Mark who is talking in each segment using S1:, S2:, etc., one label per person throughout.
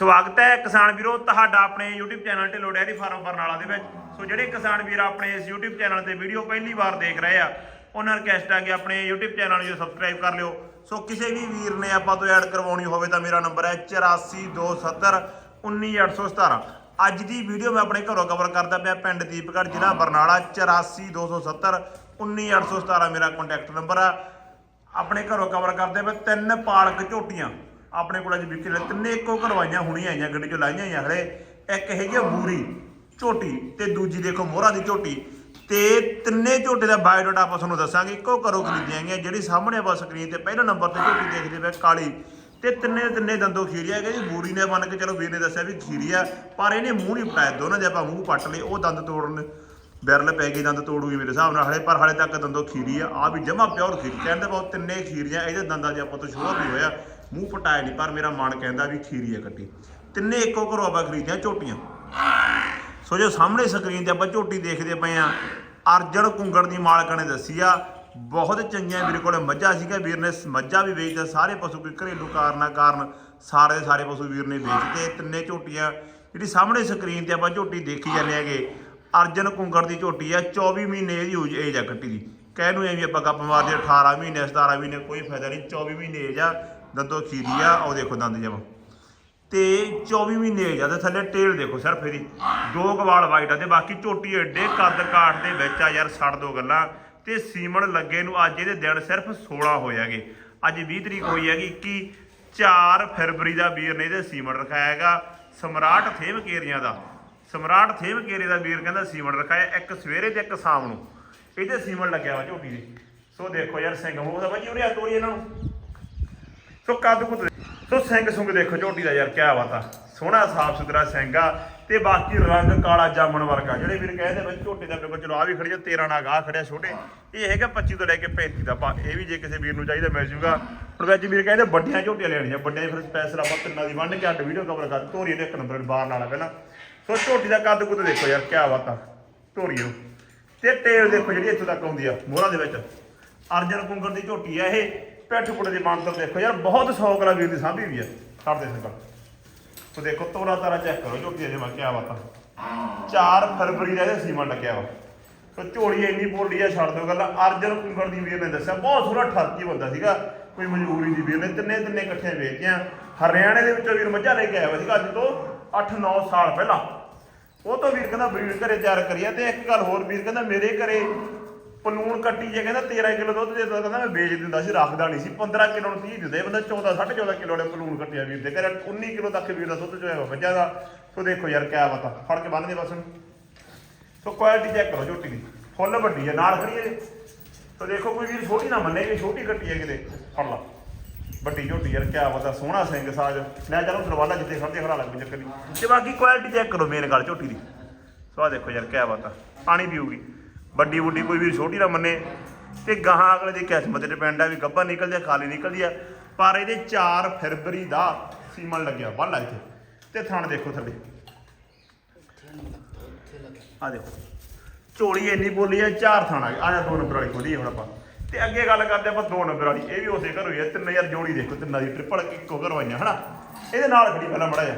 S1: ਸਵਾਗਤ ਹੈ ਕਿਸਾਨ ਵੀਰੋ, ਤੁਹਾਡਾ ਆਪਣੇ YouTube channel Dhillon dairy farm Barnala ਦੇ ਵਿੱਚ। ਸੋ ਜਿਹੜੇ ਕਿਸਾਨ ਵੀਰ ਆਪਣੇ ਇਸ YouTube ਚੈਨਲ ਤੇ ਵੀਡੀਓ ਪਹਿਲੀ ਵਾਰ ਦੇਖ ਰਹੇ ਆ, ਉਹਨਾਂ ਨੂੰ ਰਿਕਵੈਸਟ ਆ ਕਿ ਆਪਣੇ YouTube ਚੈਨਲ ਨੂੰ ਸਬਸਕ੍ਰਾਈਬ ਕਰ ਲਿਓ। ਸੋ ਕਿਸੇ ਵੀ ਵੀਰ ਨੇ ਆਪਾਂ ਤੋਂ ਐਡ ਕਰਵਾਉਣੀ ਹੋਵੇ ਤਾਂ ਮੇਰਾ ਨੰਬਰ ਹੈ 8427 19817 ਅੱਜ ਦੀ ਵੀਡੀਓ ਮੈਂ ਆਪਣੇ ਘਰੋਂ ਕਵਰ ਕਰਦਾ ਪਿਆ ਪਿੰਡ ਦੀਪਗੜ੍ਹ, ਜ਼ਿਲ੍ਹਾ ਬਰਨਾਲਾ 8427 19817 ਮੇਰਾ ਕੰਟੈਕਟ ਨੰਬਰ ਆ। ਆਪਣੇ ਘਰੋਂ ਕਵਰ ਕਰਦੇ ਪਏ ਤਿੰਨ ਪਾਲਕ ਝੋਟੀਆਂ। ਆਪਣੇ ਕੋਲ ਅੱਜ ਵਿਕੇ ਲੈ, ਤਿੰਨੇ ਇੱਕੋ ਕਰਵਾਈਆਂ ਹੋਣੀਆਂ ਆਈਆਂ, ਗੱਡੀ ਚੋਂ ਲਾਈਆਂ ਆਈਆਂ ਹਲੇ। ਇੱਕ ਹੈਗੀ ਆ ਬੂਰੀ, ਝੋਟੀ ਤੇ ਦੂਜੀ ਦੇਖੋ ਮੋਹਰਾ ਦੀ ਝੋਟੀ। ਤੇ ਤਿੰਨੇ ਝੋਟੇ ਦਾ ਬਾਇਓਡਾਟਾ ਆਪਾਂ ਤੁਹਾਨੂੰ ਦੱਸਾਂਗੇ, ਇੱਕੋ ਘਰੋਂ ਖਰੀਦੀਆਂ ਗਈਆਂ ਜਿਹੜੀ ਸਾਹਮਣੇ ਆਪਾਂ ਸਕਰੀਨ ਤੇ ਪਹਿਲੇ ਨੰਬਰ ਤੇ ਝੋਟੀ ਦੇਖਦੇ ਪਏ ਕਾਲੀ। ਤੇ ਤਿੰਨੇ ਤਿੰਨੇ ਦੰਦੋਂ ਖੀਰੀ ਹੈਗੇ ਜੀ, ਬੂਰੀ ਨੇ ਮੰਨ ਕੇ ਚਲੋ ਵੀਰ ਨੇ ਦੱਸਿਆ ਵੀ ਖੀਰੀ ਆ, ਪਰ ਇਹਨੇ ਮੂੰਹ ਨਹੀਂ ਪਾਇਆ ਦੋਨਾਂ ਦੇ ਆਪਾਂ ਮੂੰਹ ਪੱਟ ਲਏ, ਉਹ ਦੰਦ ਤੋੜਨ। ਬੈਰਲ ਪੈ ਗਈ, ਦੰਦ ਤੋੜੂਗੀ ਮੇਰੇ ਹਿਸਾਬ ਨਾਲ ਹਲੇ, ਪਰ ਹਲੇ ਤੱਕ ਦੰਦੋਂ ਖੀਰੀ ਆ ਆ ਵੀ ਜਮਾ ਪਿਓਰ ਖੀਰੀ ਕਹਿੰਦੇ ਬਹੁਤ ਤਿੰਨੇ ਖੀਰੀਆਂ, ਇਹਦੇ ਦੰਦਾਂ 'ਚ ਆਪਾਂ ਤੋਂ ਸ਼ੋਰ ਨਹੀਂ ਹੋਇਆ। ਮੂੰਹ ਪਟਾਇਆ ਨਹੀਂ ਪਰ ਮੇਰਾ ਮਨ ਕਹਿੰਦਾ ਵੀ ਖੀਰੀ ਹੈ ਕੱਟੀ। ਤਿੰਨੇ ਇੱਕੋ ਘਰੋਂ ਆਪਾਂ ਖਰੀਦੀਆਂ ਝੋਟੀਆਂ। ਸੋ ਜੋ ਸਾਹਮਣੇ ਸਕਰੀਨ ਤੇ ਆਪਾਂ ਝੋਟੀ ਦੇਖਦੇ ਪਏ ਆ ਅਰਜਨ ਕੁੰਗੜ ਦੀ ਮਾਲਕ ਨੇ ਦੱਸੀ ਆ, ਬਹੁਤ ਚੰਗੀਆਂ ਮੇਰੇ ਕੋਲ ਮੱਝਾਂ ਸੀਗਾ ਵੀਰ ਨੇ ਮੱਝਾਂ ਵੀ ਵੇਚਦਾ ਸਾਰੇ ਪਸ਼ੂ ਕੋਈ ਘਰੇਲੂ ਕਾਰਨਾਂ ਕਾਰਨ ਸਾਰੇ ਸਾਰੇ ਪਸ਼ੂ ਵੀਰ ਨੇ ਵੇਚਤੇ, ਤਿੰਨੇ ਝੋਟੀਆਂ। ਜਿਹੜੀ ਸਾਹਮਣੇ ਸਕਰੀਨ ਤੇ ਆਪਾਂ ਝੋਟੀ ਦੇਖੀ ਜਾਂਦੇ ਹੈਗੇ, ਅਰਜਨ ਕੁੰਗੜ ਦੀ ਝੋਟੀ ਆ 24 ਮਹੀਨੇ ਇਹਦੀ ਏਜ ਆ ਕੱਟੀ ਦੀ। ਕਹਿ ਨੂੰ ਐ ਵੀ ਆਪਾਂ ਗੱਪ ਮਾਰਦੇ 18 ਮਹੀਨੇ 17 ਮਹੀਨੇ, ਕੋਈ ਫਾਇਦਾ ਨਹੀਂ 24 ਮਹੀਨੇ ਏਜ ਆ ਦੰਦੋਂ ਚੀਰੀ ਆ ਉਹ ਦੇਖੋ ਦੰਦ ਜਮਾ। ਤੇ 24 ਮਹੀਨੇ ਏਜ ਆ ਥੱਲੇ, ਟੇਲ ਦੇਖੋ ਸਿਰਫ ਇਹਦੀ। ਦੋ ਗਵਾਲ ਵਾਈਟ ਆ ਤੇ ਬਾਕੀ ਝੋਟੀ ਐਡੇ ਕੱਦ ਕਾਠ ਦੇ ਵਿੱਚ ਆ ਯਾਰ ਛੱਡ ਦੋ ਗੱਲਾਂ। ਤੇ ਸੀਮਣ ਲੱਗੇ ਨੂੰ ਅੱਜ ਇਹਦੇ ਦਿਨ ਸਿਰਫ 16 ਹੋਏ ਹੈਗੇ। ਅੱਜ 20 ਤਰੀਕ ਹੋਈ ਹੈਗੀ 21 4 ਫਰਵਰੀ ਦਾ ਵੀਰ ਨੇ ਇਹਦੇ ਸੀਮਣ ਰਖਾਇਆ ਹੈਗਾ। ਸਮਰਾਟ ਥੇਮ ਕੇਰੀਆਂ ਦਾ। ਸਮਰਾਟ ਥੇਮ ਕੇਰੇ ਦਾ ਵੀਰ ਕਹਿੰਦਾ ਸੀਮਣ ਰਖਾਇਆ ਇੱਕ ਸਵੇਰੇ ਤੇ ਇੱਕ ਸ਼ਾਮ ਨੂੰ। ਇਹਦੇ ਸੀਮਣ ਲੱਗਿਆ ਵਾ ਝੋਟੀ ਦੇ। ਸੋ ਦੇਖੋ ਯਾਰ, ਸਿੰਘ ਮੂੰਹ ਦਾ ਬਾਜੀ ਉਰੇ ਆ ਤੋਰੀ ਇਹਨਾਂ ਨੂੰ। ਸੋ ਕੱਦ ਕੁੱਦ ਸੋ ਸਿੰਘ ਸੁੰਗ ਦੇਖੋ ਝੋਟੀ ਦਾ ਯਾਰ ਕਿਆ ਬਾਤ ਆ। ਸੋਹਣਾ, ਸਾਫ਼ ਸੁਥਰਾ ਸਿੰਘ ਆ ਤੇ ਬਾਕੀ ਰੰਗ ਕਾਲਾ ਜਾਮਣ ਵਰਗਾ। ਜਿਹੜੇ ਵੀਰ ਕਹਿੰਦੇ ਬਈ ਝੋਟੀ ਦਾ ਬਿਲਕੁਲ ਚਲੋ ਆ ਵੀ ਖੜੀ 13 ਨਾਲ ਆਹ ਖੜਿਆ ਛੋਟੇ। ਇਹ ਹੈਗਾ 25 ਤੋਂ ਲੈ ਕੇ 35 ਦਾ ਪਾ ਇਹ ਵੀ ਜੇ ਕਿਸੇ ਵੀਰ ਨੂੰ ਚਾਹੀਦਾ ਮਿਲ ਜੂਗਾ। ਹੁਣ ਵਿੱਚ ਵੀਰ ਕਹਿੰਦੇ ਵੱਡੀਆਂ ਝੋਟੀਆਂ ਲੈਣੀਆਂ। ਵੱਡੀਆਂ ਫਿਰ ਸਪੈਸ਼ਲ ਆਪਾਂ ਤਿੰਨਾਂ ਦੀ ਵੰਡ ਕੇ ਅੱਡ ਵੀਡੀਓ ਕਵਰ ਕਰ, ਧੋਰੀ ਦੇ ਇੱਕ ਨੰਬਰ ਬਾਹਰ ਨਾਲ ਪਹਿਲਾਂ। ਸੋ ਝੋਟੀ ਦਾ ਕੱਦ ਕੁੱਦ ਦੇਖੋ ਯਾਰ, ਕਿਆ ਬਾਤ ਆ। ਧੋਰੀ ਨੂੰ ਤੇ ਟੇਲ ਦੇਖੋ ਜਿਹੜੀ ਇੱਥੋਂ ਤੱਕ ਆਉਂਦੀ ਆ, ਮੋਹਰਾਂ ਦੇ ਵਿੱਚ। ਅਰਜਨ ਕੁੰਗਰ ਦੀ ਝੋਟੀ ਆ ਇਹ। ਪਿੱਠ ਪੁੜੇ ਦੀ ਬਾਂਦਰ ਦੇਖੋ ਯਾਰ, ਬਹੁਤ ਸ਼ੌਕ ਨਾਲ ਵੀਰ ਦੀ ਸਾਂਭੀ ਵੀ ਆ ਛੱਡ ਦੇ ਤੋ। ਦੇਖੋ, ਤੋਰਾ ਤਾਰਾ ਚੈੱਕ ਕਰੋ, ਝੋਟੀ ਦੇ ਮੈਂ ਕਿਆ ਬਾਤ 4 ਫਰਵਰੀ ਦਾ ਇਹ ਸੀਮਨ ਲੱਗਿਆ ਵਾ। ਤੋ ਝੋਲੀ ਇੰਨੀ ਬੋਲੀ ਆ, ਛੱਡ ਦੋ ਗੱਲ। ਅਰਜਨ ਕੁੰਗਰ ਦੀ ਵੀਰ ਨੇ ਦੱਸਿਆ, ਬਹੁਤ ਸੋਹਣਾ ਠਰਕੀ ਬੰਦਾ ਸੀਗਾ, ਕੋਈ ਮਜਬੂਰੀ ਦੀ ਵੀਰ ਨੇ। ਤਿੰਨੇ ਤਿੰਨੇ ਇਕੱਠੇ ਵੇਚਿਆ। ਹਰਿਆਣੇ ਦੇ ਵਿੱਚੋਂ ਵੀਰ ਮੱਝਾਂ ਲੈ ਕੇ ਆਇਆ ਵਾ ਸੀਗਾ ਅੱਜ ਤੋਂ 8-9 ਸਾਲ ਪਹਿਲਾਂ। ਉਹ ਤੋਂ ਵੀਰ ਕਹਿੰਦਾ ਬਰੀਡ ਘਰੇ ਤਿਆਰ ਕਰੀਆ ਤੇ ਇੱਕ ਗੱਲ ਹੋਰ, ਵੀਰ ਕਹਿੰਦਾ, ਮੇਰੇ ਘਰੇ ਪਲੂਣ ਕੱਟੀ ਜੇ, ਕਹਿੰਦਾ 13 ਕਿਲੋ ਦੁੱਧ ਦੇ ਦੋ ਕਹਿੰਦਾ ਮੈਂ ਵੇਚ ਦਿੰਦਾ ਸੀ, ਰੱਖਦਾ ਨਹੀਂ ਸੀ। 15 ਕਿਲੋ ਨੂੰ 30 ਦਿੰਦੇ, ਬੰਦਾ 14 14.5 ਕਿਲੋ ਵਾਲੇ ਪਲੂਣ ਕੱਟਿਆ ਵੀਰ ਦੇ। ਕਹਿੰਦਾ 19 ਕਿਲੋ ਤੱਕ ਵੀਰ ਦਾ ਦੁੱਧ ਚੋਇਆ ਬੱਜਾ ਦਾ। ਸੋ ਦੇਖੋ ਯਾਰ ਕਿਆ ਬਤਾ, ਫੜ ਕੇ ਬੰਨਦੇ ਬਸ ਨੂੰ ਸੋ ਕੁਆਲਿਟੀ ਚੈੱਕ ਕਰੋ ਝੋਟੀ ਦੀ। ਫੁੱਲ ਵੱਡੀ ਹੈ ਨਾਲ ਖੜੀ ਹੈ ਸੋ ਦੇਖੋ ਕੋਈ ਵੀਰ ਛੋਟੀ ਨਾ ਮੰਨੇ ਕਿ ਛੋਟੀ ਕੱਟੀ ਹੈ ਕਿਤੇ, ਫੜ ਲਾ। ਵੱਡੀ ਝੋਟੀ ਯਾਰ, ਕਿਆ ਪਤਾ ਸੋਹਣਾ ਸਿੰਘ ਸਾਜ। ਲੈ ਚਲੋ ਸਰਵਾਲਾ ਜਿੱਥੇ ਖੜਦੇ ਖੜਾ ਲੱਗ ਚੱਕਰ ਨਹੀਂ। ਤੇ ਬਾਕੀ ਕੁਆਲਿਟੀ ਚੈੱਕ ਕਰੋ ਮੇਨ ਗੱਲ ਝੋਟੀ ਦੀ। ਸੋ ਆਹ ਦੇਖੋ ਯਾਰ ਕਿਆ ਪਤਾ ਪਾਣੀ ਪੀਊਗੀ। ਵੱਡੀ ਵੱਡੀ ਕੋਈ ਵੀ ਛੋਟੀ ਨਾ ਮੰਨੇ। ਤੇ ਗਾਹਾਂ ਅਗਲੇ ਦੀ ਕਿਸਮਤ ਤੇ ਡਿਪੈਂਡ ਆ ਵੀ ਗੱਭਾ ਨਿਕਲਦੀ ਆ, ਖਾਲੀ ਨਿਕਲਦੀ ਆ। ਪਰ ਇਹਦੇ 4 ਫਰਵਰੀ ਦਾ ਸੀਮਨ ਲੱਗਿਆ ਬੱਲਾ ਇੱਥੇ। ਤੇ ਥਣ ਦੇਖੋ ਥੱਲੇ। ਆ ਦੇਖੋ। ਝੋਲੀ ਇੰਨੀ ਬੋਲੀ ਆ, ਚਾਰ ਥਾਣਾ ਆ ਜਾ ਦੋ ਨੰਬਰ ਵਾਲੀ ਖੋਲੀ ਹੁਣ ਆਪਾਂ। ਤੇ ਅੱਗੇ ਗੱਲ ਕਰਦੇ ਆਪਾਂ ਦੋ ਨੰਬਰ ਵਾਲੀ। ਇਹ ਵੀ ਉਸੇ ਘਰ ਹੋਈ ਆ। ਤਿੰਨ ਯਾਰ ਜੋੜੀ ਦੇਖੋ, ਤਿੰਨਾਂ ਦੀ ਟ੍ਰਿਪਲ ਇੱਕੋ ਘਰਵਾਈਆਂ ਹਨਾ? ਇਹਦੇ ਨਾਲ ਖੜੀ ਪਹਿਲਾਂ ਮੜਾ ਜਾ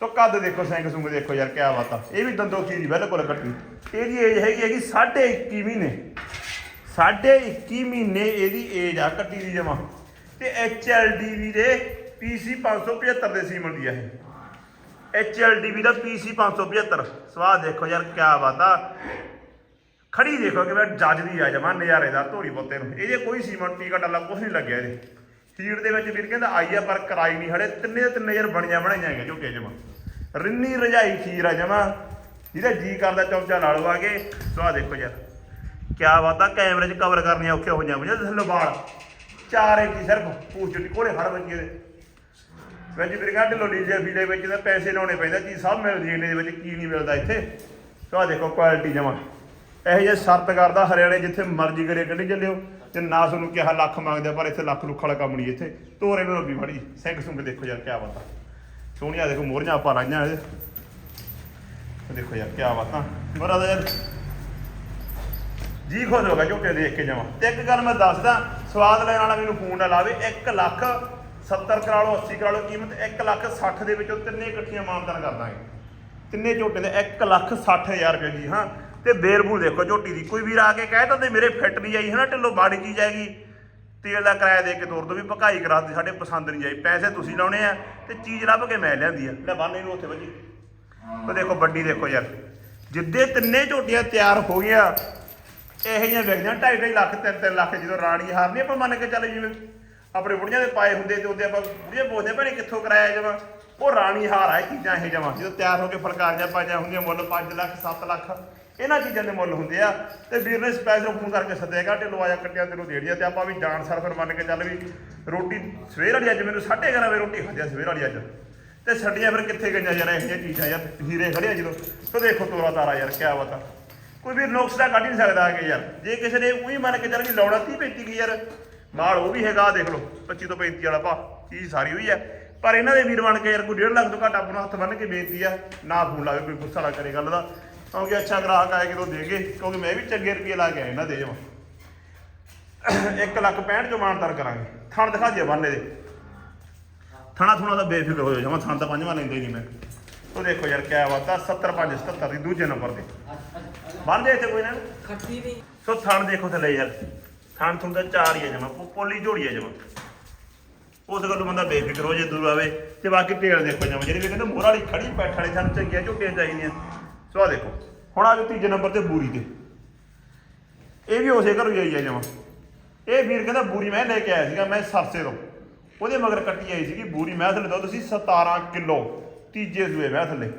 S1: ਸੋ ਕੱਦ ਦੇਖੋ ਸਿੰਘ ਸੁੰਗ ਦੇਖੋ ਯਾਰ, ਕਿਆ ਬਾਤ ਆ। ਇਹ ਵੀ ਦੰਦੋ ਖੀਰੀ ਬਿਲਕੁਲ ਕੱਟੀ ਇਹਦੀ ਏਜ ਹੈਗੀ ਹੈਗੀ 21.5 ਮਹੀਨੇ। 21.5 ਮਹੀਨੇ ਇਹਦੀ ਏਜ ਆ ਕੱਟੀ ਦੀ ਜਮਾ। ਤੇ HLDV ਦੇ PC 575 ਦੇ ਸੀਮਨ ਦੀ ਆ ਇਹ। HLDV ਦਾ PC 575 ਸਵਾਦ ਦੇਖੋ ਯਾਰ, ਕਿਆ ਬਾਤ ਆ। ਖੜੀ ਦੇਖੋ ਕਿ ਮੈਂ ਜੱਜ ਦੀ ਆ ਜਮਾ, ਨਜ਼ਾਰੇ ਦਾ, ਧੋਰੀ ਬੋਤੇ ਨੂੰ। ਇਹਦੇ ਕੋਈ ਸੀਮਨ ਟੀਕਾ ਡਾਲਾ ਕੁਝ ਨਹੀਂ ਲੱਗਿਆ ਇਹਦੇ। ਫੀਡ ਦੇ ਵਿੱਚ ਵੀਰ ਕਹਿੰਦਾ ਆਈ ਆ, ਪਰ ਕਰਾਈ ਨਹੀਂ ਹੜੇ ਤਿੰਨੇ ਤਿੰਨੇ ਯਾਰ ਬਣੀਆਂ ਬਣਾਈਆਂ ਹੈਗੀਆਂ ਝੋਟੇ ਜਮਾ। ਰਿੰਨੀ, ਰਜਾਈ, ਖੀਰ ਆ ਜਮਾ। ਜਿਹਦਾ ਜੀ ਕਰਦਾ ਚੌਂਚਾ ਲਾ ਲਓ ਆਗੇ ਸੋ ਆਹ ਦੇਖੋ ਯਾਰ, ਕਿਆ ਬਾਤ ਆ ਕੈਮਰੇ 'ਚ ਕਵਰ ਕਰਨੀਆਂ ਔਖੀਆਂ ਹੋ ਮੁਝੇ ਥੱਲੇ ਵਾਲ, ਚਾਰ ਇੰਚੀ ਸਿਰਫ ਪੂਛ ਜੁੱਟੀ ਕੋਲੇ ਖੜ ਬੱਜੀ ਦੇ ਵਿੱਚ ਵੀਰ ਕਹਿੰਦਾ ਢਿੱਲੋਂ ਜੇ ਵੀਡੇ ਵਿੱਚ ਤਾਂ ਪੈਸੇ ਲਾਉਣੇ ਪੈਂਦਾ ਚੀਜ਼ ਸਭ ਮਿਲਦੀ ਇਹਨੇ ਦੇ ਵਿੱਚ, ਕੀ ਨਹੀਂ ਮਿਲਦਾ ਇੱਥੇ। ਸੋ ਆਹ ਦੇਖੋ ਕੁਆਲਿਟੀ ਜਮਾ। ਇਹੋ ਜਿਹਾ ਸ਼ਰਤ ਕਰਦਾ ਹਰਿਆਣੇ ਜਿੱਥੇ ਮਰਜ਼ੀ ਕਰੇ ਕੱਢੀ ਚੱਲਿਓ। ਤੇ ਨਾ ਤੁਹਾਨੂੰ ਕਿਹਾ ਲੱਖ ਮੰਗਦੇ ਪਰ ਇੱਥੇ ਲੱਖ ਲੁੱਖ ਵਾਲਾ ਕੰਮ ਨਹੀਂ ਇੱਥੇ। ਤੋਰੇ ਨੂੰ ਰੱਬੀ ਫੜੀ ਸਿੰਘ ਸੁੰਗ ਦੇਖੋ ਯਾਰ ਕਿਆ ਬਾਤਾਂ। ਸੋਹਣੀਆਂ ਦੇਖੋ ਮੋਹਰੀਆਂ ਆਪਾਂ ਲਾਈਆਂ ਇਹਦੇ। ਦੇਖੋ ਯਾਰ ਕਿਆ ਬਾਤਾਂ। ਮੇਰਾ ਯਾਰ ਜੀ ਖੁਸ਼ ਹੋ ਗਿਆ ਝੋਟੇ ਦੇਖ ਕੇ ਜਾਵਾਂ ਤੇ ਇੱਕ ਗੱਲ ਮੈਂ ਦੱਸਦਾ, ਸਵਾਦ ਲੈਣ ਵਾਲਾ ਮੈਨੂੰ ਫੋਨ ਨਾ ਲਾਵੇ 1 ਲੱਖ 70 ਕਰਾ ਲਓ 80 ਕਰਾ ਲਓ, ਕੀਮਤ 1 ਲੱਖ 60 ਦੇ ਵਿੱਚੋਂ ਤਿੰਨੇ ਇਕੱਠੀਆਂ ਮਾਨਤਨ ਕਰ ਦਾਂਗੇ। ਤਿੰਨੇ ਝੋਟੇ ਦੇ 1 ਲੱਖ 60 ਹਜ਼ਾਰ ਰੁਪਏ ਦੀ, ਹਾਂ। ਤੇ ਬੇਰਬੂਲ ਦੇਖੋ, ਝੋਟੀ ਦੀ। ਕੋਈ ਵੀਰ ਆ ਕੇ ਕਹਿ ਦਿੰਦੇ, ਮੇਰੇ ਫਿੱਟ ਨਹੀਂ ਆਈ ਹੈ ਨਾ ਢਿੱਲੋਂ ਬਾੜੀ ਚੀਜ਼ ਆਏਗੀ ਤੇਲ ਦਾ ਕਿਰਾਇਆ ਦੇ ਕੇ ਤੋਰ ਦੋ ਵੀ ਭਕਾਈ ਕਰਾਤੀ ਸਾਡੇ ਪਸੰਦ ਨਹੀਂ ਆਈ। ਪੈਸੇ ਤੁਸੀਂ ਲਾਉਣੇ ਆ ਤੇ ਚੀਜ਼ ਲੱਭ ਕੇ ਮੈਂ ਲਿਆਂਦੀ ਆ। ਲੈ, ਬੰਨ ਨੂੰ ਉੱਥੇ ਵੱਜੀ। ਉਹ ਦੇਖੋ, ਵੱਡੀ ਦੇਖੋ ਯਾਰ। ਜਿੱਦੇ ਤਿੰਨੇ ਝੋਟੀਆਂ ਤਿਆਰ ਹੋ ਗਿਆ ਇਹ ਜਿਹੀਆਂ ਵਿਕਦੀਆਂ 2.5 ਲੱਖ 3-3 ਲੱਖ ਜਦੋਂ ਰਾਣੀ ਹਾਰ ਨਹੀਂ ਆਪਾਂ ਮੰਨ ਕੇ ਚੱਲੇ ਜਿਵੇਂ ਆਪਣੇ ਬੁੜੀਆਂ ਦੇ ਪਾਏ ਹੁੰਦੇ ਤੇ ਉਹਦੇ ਆਪਾਂ ਬੁੜੀਆਂ ਪੁੱਛਦੇ ਭੈਣੇ, ਕਿੱਥੋਂ ਕਰਾਇਆ ਜਮਾ? ਉਹ ਰਾਣੀ ਹਾਰ ਆ, ਇਹ ਚੀਜ਼ਾਂ ਇਹ ਜਮਾ ਜਦੋਂ ਤਿਆਰ ਹੋ ਕੇ ਫਲਕਾਰੀਆਂ ਪਾਈਆਂ ਹੁੰਦੀਆਂ, ਮੁੱਲ 5 ਲੱਖ 7 ਲੱਖ, ਇਹਨਾਂ ਚੀਜ਼ਾਂ ਦੇ ਮੁੱਲ ਹੁੰਦੇ ਆ। ਤੇ ਵੀਰ ਨੇ ਸਪੈਸ਼ਲ ਫੋਨ ਕਰਕੇ ਸੱਦੇਗਾ ਢਿੱਲੋਂ ਆਇਆ ਕੱਟਿਆ ਤੈਨੂੰ ਦੇੜੀਆਂ ਤੇ। ਆਪਾਂ ਵੀ ਜਾਣ ਸਰ ਫਿਰ ਮੰਨ ਕੇ ਚੱਲ ਵੀ ਰੋਟੀ ਸਵੇਰ ਵਾਲੀ ਅੱਜ ਮੈਨੂੰ 11:30 ਵਜੇ ਰੋਟੀ ਖਾਧੀ ਆ ਸਵੇਰ ਵਾਲੀ ਅੱਜ। ਤੇ ਛੱਡੀਆਂ ਫਿਰ ਕਿੱਥੇ ਗਈਆਂ ਯਾਰ, ਇਹ ਜਿਹੀਆਂ ਚੀਜ਼ਾਂ ਯਾਰ, ਹੀਰੇ ਖੜਿਆ ਜਦੋਂ। ਤੋ ਦੇਖੋ ਤੋਰਾ ਤਾਰਾ ਯਾਰ, ਕਿਆ ਬਤਾ। ਕੋਈ ਵੀ ਨੁਕਸ ਦਾ ਕੱਢ ਹੀ ਨਹੀਂ ਸਕਦਾ ਆ ਕੇ ਯਾਰ। ਜੇ ਕਿਸੇ ਨੇ ਉਹੀ ਮੰਨ ਕੇ ਚੱਲ ਵੀ ਲਾਉਣਾ 30 35 ਕੀ ਯਾਰ ਮਾਲ ਉਹ ਵੀ ਹੈਗਾ ਦੇਖ ਲਓ 25 ਤੋਂ 35 ਵਾਲਾ ਭਾ, ਚੀਜ਼ ਸਾਰੀ ਹੋਈ ਹੈ। ਪਰ ਇਹਨਾਂ ਦੇ ਵੀਰ ਬਣ ਕੇ ਯਾਰ ਕੋਈ 1.5 ਲੱਖ ਤੋਂ ਘੱਟ ਆਪਾਂ ਨੂੰ ਹੱਥ ਬੰਨ ਕੇ ਬੇਨਤੀ ਆ ਨਾ ਫੋਨ ਲਾਵੇ ਕੋਈ ਗੁੱਸਾ ਨਾ ਕਰੇ ਗੱਲ ਦਾ। ਕਿਉਂਕਿ ਅੱਛਾ ਗ੍ਰਾਹਕ ਆਏ ਕਿਦੋਂ ਦੇਗੇ ਕਿਉਂਕਿ ਮੈਂ ਵੀ ਚੰਗੇ ਰੁਪਏ ਲਾ ਕੇ ਆਇਆ ਇਹਨਾਂ ਦੇ ਜਮਾ। 1 ਲੱਖ 65 ਚੋਂ ਮਾਨਤਰ ਕਰਾਂਗੇ। ਥਣ ਦਿਖਾ ਦਿਆ ਬੰਨੇ ਦੇ। ਥਣਾ ਥੁਣਾ ਦਾ ਬੇਫਿਕਰ ਹੋ ਜਾ ਜਮਾ ਥਣ ਤਾਂ ਪੰਜਵਾਂ ਲੈਂਦਾ ਨਹੀਂ ਮੈਂ। ਉਹ ਦੇਖੋ ਯਾਰ ਕਿਆ ਬਾਤ ਆ 70 5 77 ਦੀ ਦੂਜੇ ਨੰਬਰ ਤੇ। ਬੰਨ ਦੇ ਇੱਥੇ ਕੋਈ ਨਾ।
S2: ਖੱਟੀ ਨਹੀਂ
S1: ਸੋ ਥਣ ਦੇਖੋ ਥੱਲੇ ਯਾਰ। ਥਣ ਥੁਣ ਦਾ ਚਾਰ ਹੀ ਹੈ ਜਮਾ ਪੋਲੀ ਝੋੜੀ ਹੈ ਜਮਾ। ਉਸ ਗੱਲੋਂ ਬੰਦਾ ਬੇਫਿਕਰ ਹੋ ਜੇ, ਦੂਰ ਆਵੇ। ਤੇ ਬਾਕੀ ਢੇਲ ਦੇਖੋ ਜਮਾ, ਜਿਹੜੀ ਵੀ ਕਹਿੰਦੇ ਮੋਹਰ ਵਾਲੀ ਖੜੀ ਪੈਠ ਵਾਲੀ, ਸਾਨੂੰ ਚੰਗੀਆਂ ਝੋਟੀਆਂ ਚਾਹੀਦੀਆਂ। ਸੋ ਆ ਦੇਖੋ, ਹੁਣ ਆ ਜੋ ਤੀਜੇ ਨੰਬਰ ਤੇ ਬੂਰੀ ਤੇ। ਇਹ ਵੀ ਉਸੇ ਘਰੋਂ ਹੀ ਆਈ ਜਮਾ। ਇਹ ਵੀਰ ਕਹਿੰਦਾ ਬੂਰੀ ਮੈਂ ਲੈ ਕੇ ਆਇਆ ਸੀਗਾ, ਮੈਂ ਸਰਸੇ ਤੋਂ। ਉਹਦੇ ਮਗਰ ਕੱਟੀ ਆਈ ਸੀਗੀ ਬੂਰੀ, ਮੈਂ ਥੱਲੇ ਦੁੱਧ ਸੀ 17 ਕਿਲੋ ਤੀਜੇ ਸੂਏ ਮੈਂ ਥੱਲੇ।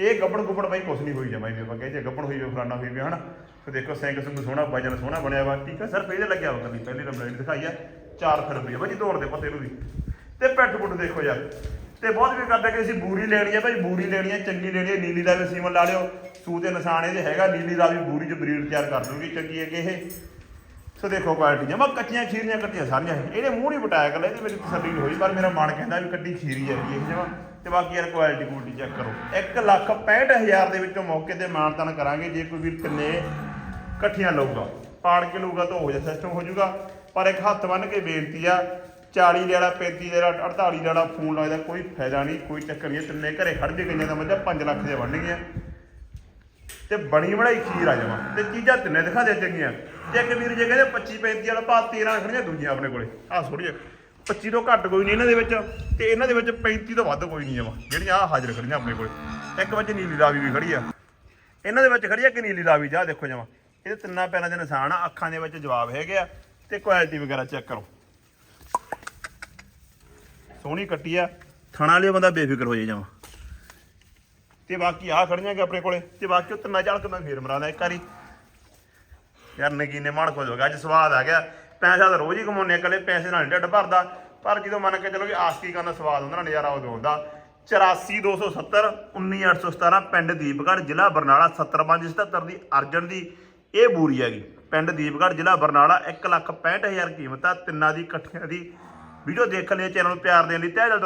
S1: ਇਹ ਗੱਬੜ ਗੁੱਬੜ ਬਾਈ ਕੁਛ ਨਹੀਂ ਹੋਈ ਜਮਾ ਇਹ ਆਪਾਂ ਕਹੇ ਜੇ ਗੱਬੜ ਹੋਈ ਹੋਵੇ ਫਰਾਨਾ ਹੋਈ ਵੇ ਹਨਾ? ਤੇ ਦੇਖੋ ਸਿੰਘ ਸਿੰਘ ਸੋਹਣਾ, ਵਜਨ ਸੋਹਣਾ ਬਣਿਆ ਵਾ। ਠੀਕ ਆ ਸਰ ਫੇਰ ਲੱਗਿਆ ਵਾ ਕੱਲੀ ਪਹਿਲੀ ਨੰਬਰ ਦਿਖਾਈ ਆ। 4 ਫਿਰ ਰੁਪਏ ਬਾਈ ਦੌੜ ਦੇ ਪੱਤੇ ਨੂੰ ਵੀ। ਤੇ ਪੈਟ ਪੁੱਟ ਦੇਖੋ ਯਾਰ। ਤੇ ਬਹੁਤ ਵੀ ਕਰਦਾ ਕਿ ਅਸੀਂ ਬੂਰੀ ਲੈਣੀ ਆ ਭਾਈ, ਬੂਰੀ ਲੈਣੀ ਹੈ ਚੰਗੀ ਲੈਣੀ ਹੈ ਨੀਲੀ ਦਾ ਵੀ ਸੀਮਨ ਲਾ ਲਿਓ। ਸੂ ਦੇ ਨਿਸ਼ਾਨ ਇਹਦੇ ਹੈਗਾ, ਨੀਲੀ ਦਾ ਵੀ ਬੂਰੀ ਚ ਬਰੀਡ ਤਿਆਰ ਕਰ ਦੂਗੀ, ਚੰਗੀ ਹੈਗੀ ਇਹ। ਸੋ ਦੇਖੋ ਕੁਆਲਿਟੀ ਜਮਾ ਕੱਚੀਆਂ ਖੀਰੀਆਂ ਕੱਟੀਆਂ ਸਾਰੀਆਂ। ਇਹ। ਇਹਨੇ ਮੂੰਹ ਨਹੀਂ ਬਟਾਇਆ ਕਰ ਇਹਦੇ ਮੇਰੀ ਤਸੱਲੀ ਨਹੀਂ ਹੋਈ, ਪਰ ਮੇਰਾ ਮਨ ਕਹਿੰਦਾ ਵੀ ਕੱਟੀ ਖੀਰੀ ਹੈ ਇਹ ਜਮਾ ਤੇ ਬਾਕੀ ਯਾਰ ਕੁਆਲਿਟੀ ਕੁਆਲਿਟੀ ਚੈੱਕ ਕਰੋ। 1 ਲੱਖ 65000 ਦੇ ਵਿੱਚੋਂ ਮੌਕੇ ਤੇ ਮਾਨਤਨ ਕਰਾਂਗੇ। ਜੇ ਕੋਈ ਵੀਰ ਕਿੰਨੇ ਇਕੱਠੀਆਂ ਲਊਗਾ, ਪਾੜ ਕੇ ਲਊਗਾ ਤਾਂ ਹੋ ਜਾ ਸਿਸਟਮ ਹੋ ਜਾਊਗਾ। ਪਰ ਇੱਕ ਹੱਥ ਬੰਨ ਕੇ ਬੇਨਤੀ ਆ 40 ਲੈਣਾ 35 ਲੈਣਾ 48 ਵਾਲਾ ਫੋਨ ਲੱਗਦਾ ਕੋਈ ਫਾਇਦਾ ਨਹੀਂ, ਕੋਈ ਚੱਕਰ ਨਹੀਂ, ਤਿੰਨੇ ਘਰੇ ਖੜ ਕੇ ਗਈਆਂ ਤਾਂ ਮੱਝਾਂ 5 ਲੱਖ ਦੇ ਗਈਆਂ ਤੇ ਬਣੀ ਬਣਾਈ ਖੀਰ ਆ ਜਾਵਾਂ ਤੇ ਚੀਜ਼ਾਂ ਤਿੰਨੇ ਦਿਖਾ ਦੇ ਚੰਗੀਆਂ। ਜੇ ਇੱਕ ਵੀਰ ਜੇ ਕਹਿੰਦੇ 25 35 ਵਾਲਾ ਭਾਅ 13 ਖੜੀਆਂ ਦੂਜੀਆਂ ਆਪਣੇ ਕੋਲੇ। ਆਹ ਥੋੜੀਆਂ 25 ਤੋਂ ਘੱਟ ਕੋਈ ਨਹੀਂ ਇਹਨਾਂ ਦੇ ਵਿੱਚ, ਤੇ ਇਹਨਾਂ ਦੇ ਵਿੱਚ 35 ਤੋਂ ਵੱਧ ਕੋਈ ਨਹੀਂ ਜਮਾ, ਜਿਹੜੀਆਂ ਆਹ ਹਾਜ਼ਰ ਖੜੀਆਂ ਆਪਣੇ ਕੋਲੇ। ਇੱਕ ਵਿੱਚ ਨੀਲੀ ਰਾਵੀ ਵੀ ਖੜੀ ਆ। ਇਹਨਾਂ ਦੇ ਵਿੱਚ ਖੜੀ ਆ ਕਿ ਨੀਲੀ ਰਾਵੀ, ਜਾ ਦੇਖੋ ਜਮਾ। ਇਹਦੇ ਤਿੰਨਾਂ ਪੈਰਾਂ ਦੇ ਨਿਸ਼ਾਨ ਆ, ਅੱਖਾਂ ਦੇ ਵਿੱਚ ਜਵਾਬ ਹੈਗੇ ਆ। ਤੇ ਕੁਆਲਿਟੀ ਵਗੈਰਾ ਚੈੱਕ ਕਰੋ। ਸੋਹਣੀ ਕੱਟੀ ਆ, ਥਣਾ ਵਾਲੇ ਬੰਦਾ ਬੇਫਿਕਰ ਹੋ ਜਾਏ ਜਾਵਾਂ। ਤੇ ਬਾਕੀ ਆ ਖੜੀਆਂ ਕਿ ਆਪਣੇ ਕੋਲੇ, ਤੇ ਬਾਕੀ ਉਹ ਤਿੰਨਾਂ ਝਲਕ ਮੈਂ ਫੇਰ ਮਰਾਦਾ ਇੱਕ ਵਾਰੀ। ਯਾਰ ਨਗੀਨੇ ਮਾਣ ਖੁਸ਼ ਹੋ ਗਿਆ, ਅੱਜ ਸਵਾਦ ਆ ਗਿਆ। ਪੈਸਾ ਤਾਂ ਰੋਜ਼ ਹੀ ਕਮਾਉਂਦੇ ਆ, ਇਕੱਲੇ ਪੈਸੇ ਨਾਲ ਨੀ ਢਿੱਡ ਭਰਦਾ। ਪਰ ਜਦੋਂ ਮੰਨ ਕੇ ਚਲੋ ਕਿ ਆਸਕੀ ਕਰਨ ਦਾ ਸਵਾਦ ਹੁੰਦਾ ਨਾ ਨਜ਼ਾਰਾ ਉਦੋਂ ਆਉਂਦਾ। 84270 19817 ਪਿੰਡ ਦੀਪਗੜ੍ਹ, ਜ਼ਿਲ੍ਹਾ ਬਰਨਾਲਾ 70577 ਦੀ ਅਰਜਨ ਦੀ ਇਹ ਬੂਰੀ ਹੈਗੀ। ਪਿੰਡ ਦੀਪਗੜ੍ਹ ਜ਼ਿਲ੍ਹਾ ਬਰਨਾਲਾ 165000 ਕੀਮਤ ਆ ਤਿੰਨਾਂ ਦੀ ਇਕੱਠਿਆਂ ਦੀ ਵੀਡੀਓ ਦੇਖਣ ਲਈ ਚੈਨਲ ਨੂੰ ਪਿਆਰ ਦੇਣ ਲਈ। ਤਹਿ ਦਿਲ ਤੋਂ